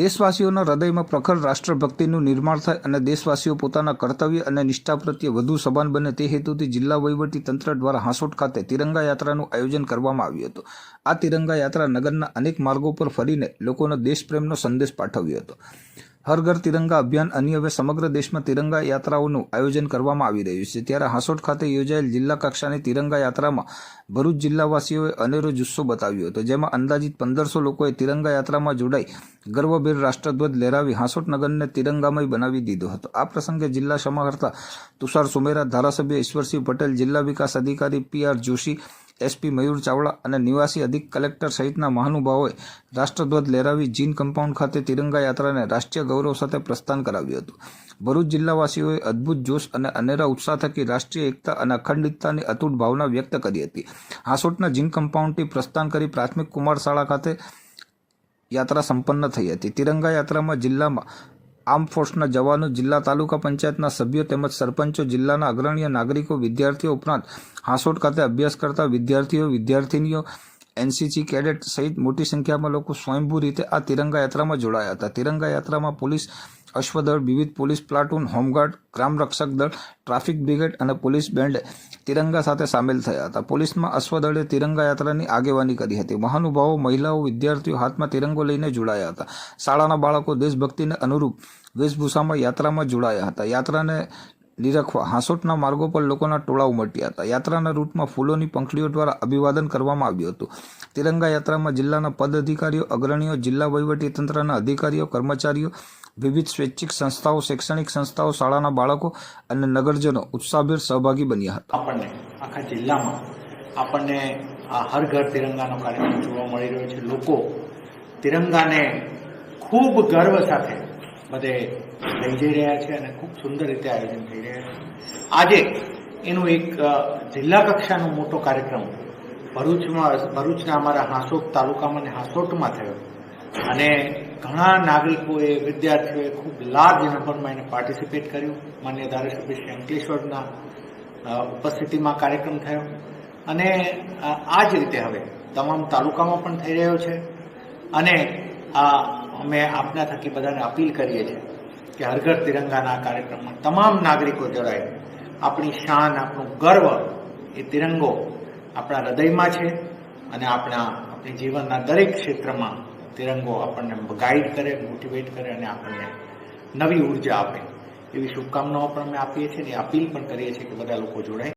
દેશવાસીઓના હૃદયમાં પ્રખર રાષ્ટ્રભક્તિનું નિર્માણ થાય અને દેશવાસીઓ પોતાના કર્તવ્ય અને નિષ્ઠા પ્રત્યે વધુ સભાન બને તે હેતુથી જિલ્લા વહીવટી તંત્ર દ્વારા હાંસોટ ખાતે તિરંગા યાત્રાનું આયોજન કરવામાં આવ્યું હતું. આ તિરંગા યાત્રા નગરના અનેક માર્ગો પર ફરીને લોકોનો દેશપ્રેમનો સંદેશ પાઠવ્યો હતો. હર ઘર તિરંગા અભિયાન અન્ય હવે સમગ્ર દેશમાં તિરંગા યાત્રાઓનું આયોજન કરવામાં આવી રહ્યું છે. ત્યારે હાંસોટ ખાતે યોજાયેલ જિલ્લા કક્ષાની તિરંગા યાત્રામાં ભરૂચ જિલ્લાવાસીઓએ અનેરો જુસ્સો બતાવ્યો હતો, જેમાં અંદાજિત પંદરસો લોકોએ તિરંગા યાત્રામાં જોડાઈ ગર્વભેર રાષ્ટ્રધ્વજ લહેરાવી હાંસોટ નગરને તિરંગામય બનાવી દીધો હતો. આ પ્રસંગે જિલ્લા સમાહર્તા તુષાર સુમેરા, ધારાસભ્ય ઈશ્વરસિંહ પટેલ, જિલ્લા વિકાસ અધિકારી P R Joshi SP Mayur Chavda અને નિવાસી અધિક કલેક્ટર સહિતના મહાનુભાવોએ રાષ્ટ્રધ્વજ લહેરાવી જીન કમ્પાઉન્ડ ખાતે તિરંગા યાત્રાને રાષ્ટ્રીય ગૌરવ સાથે પ્રસ્થાન કરાવ્યું હતું. ભરૂચ જિલ્લાવાસીઓએ અદ્ભુત જોશ અને અનેરા ઉત્સાહ થકી રાષ્ટ્રીય એકતા અને અખંડિતતાની અતૂટ ભાવના વ્યક્ત કરી હતી. હાસોટના જીન કમ્પાઉન્ડથી પ્રસ્થાન કરી પ્રાથમિક કુમાર શાળા ખાતે યાત્રા સંપન્ન થઈ હતી. તિરંગા યાત્રામાં જિલ્લામાં આર્મ ફોર્સના જવાનો, જિલ્લા તાલુકા પંચાયતના સભ્યો તેમજ સરપંચો, જિલ્લાના અગ્રણીય નાગરિકો, વિદ્યાર્થીઓ ઉપરાંત હાંસોટ ખાતે અભ્યાસ કરતા વિદ્યાર્થીઓ, વિદ્યાર્થિનીઓ એનસીસી કેડેટ સહિત મોટી સંખ્યામાં લોકો સ્વયંભૂ રીતે આ તિરંગા યાત્રામાં જોડાયા હતા. તિરંગા યાત્રામાં પોલીસ, અશ્વદળ, વિવિધ પોલીસ પ્લાટૂન, હોમગાર્ડ, ગ્રામ રક્ષક દળ, ટ્રાફિક બ્રિગેડ અને પોલીસ બેન્ડ તિરંગા સાથે સામેલ થયા હતા. પોલીસમાં અશ્વદળે તિરંગા યાત્રાની આગેવાની કરી હતી. મહાનુભાવો, મહિલાઓ, વિદ્યાર્થીઓ હાથમાં તિરંગો લઈને જોડાયા હતા. શાળાના બાળકો દેશભક્તિને અનુરૂપ વેશભૂષામાં યાત્રામાં જોડાયા હતા. યાત્રાને નિરખવા હાંસોટના માર્ગો પર લોકોના ટોળા ઉમટ્યા હતા. યાત્રાના રૂટમાં ફૂલોની પંખડીઓ દ્વારા અભિવાદન કરવામાં આવ્યું હતું. તિરંગા યાત્રામાં જિલ્લાના પદ અધિકારીઓ અગ્રણીઓ, જિલ્લા વહીવટીતંત્રના અધિકારીઓ, કર્મચારીઓ, વિવિધ સ્વૈચ્છિક સંસ્થાઓ, શૈક્ષણિક સંસ્થાઓ, શાળાના બાળકો અને નગરજનો ઉત્સાહભેર સહભાગી બન્યા હતા. આપણને આખા જિલ્લામાં આપણને આ હર ઘર તિરંગાનો કાર્યક્રમ જોવા મળી રહ્યો છે. લોકો તિરંગાને ખૂબ ગર્વ સાથે બધે લઈ જઈ રહ્યા છે અને ખૂબ સુંદર રીતે આયોજન થઈ રહ્યા છે. આજે એનું એક જિલ્લા કક્ષાનો મોટો કાર્યક્રમ ભરૂચમાં, ભરૂચના અમારા હાંસોટ તાલુકામાં અને હાંસોટમાં થયો. અને ઘણા નાગરિકોએ, વિદ્યાર્થીઓએ ખૂબ લાર્જ નંબરમાં એને પાર્ટિસિપેટ કર્યું. માન્ય ધારાસભ્ય શ્રી અંકલેશ્વરના ઉપસ્થિતિમાં કાર્યક્રમ થયો. અને આ જ રીતે હવે તમામ તાલુકામાં પણ થઈ રહ્યો છે. અને આ અમે આપના થકી બધાને અપીલ કરીએ છીએ કે હરઘર તિરંગાના કાર્યક્રમમાં તમામ નાગરિકો જોડાય. આપણી શાન, આપણું ગર્વ એ તિરંગો આપણા હૃદયમાં છે અને આપણા, આપણી જીવનના દરેક ક્ષેત્રમાં તિરંગો આપણને ગાઈડ કરે મોટિવેટ કરે અને આપણને નવી ઊર્જા આપે. એવી શુભકામનાઓ પણ અમે આપીએ છીએ અને અપીલ પણ કરીએ છીએ કે બધા લોકો જોડાય.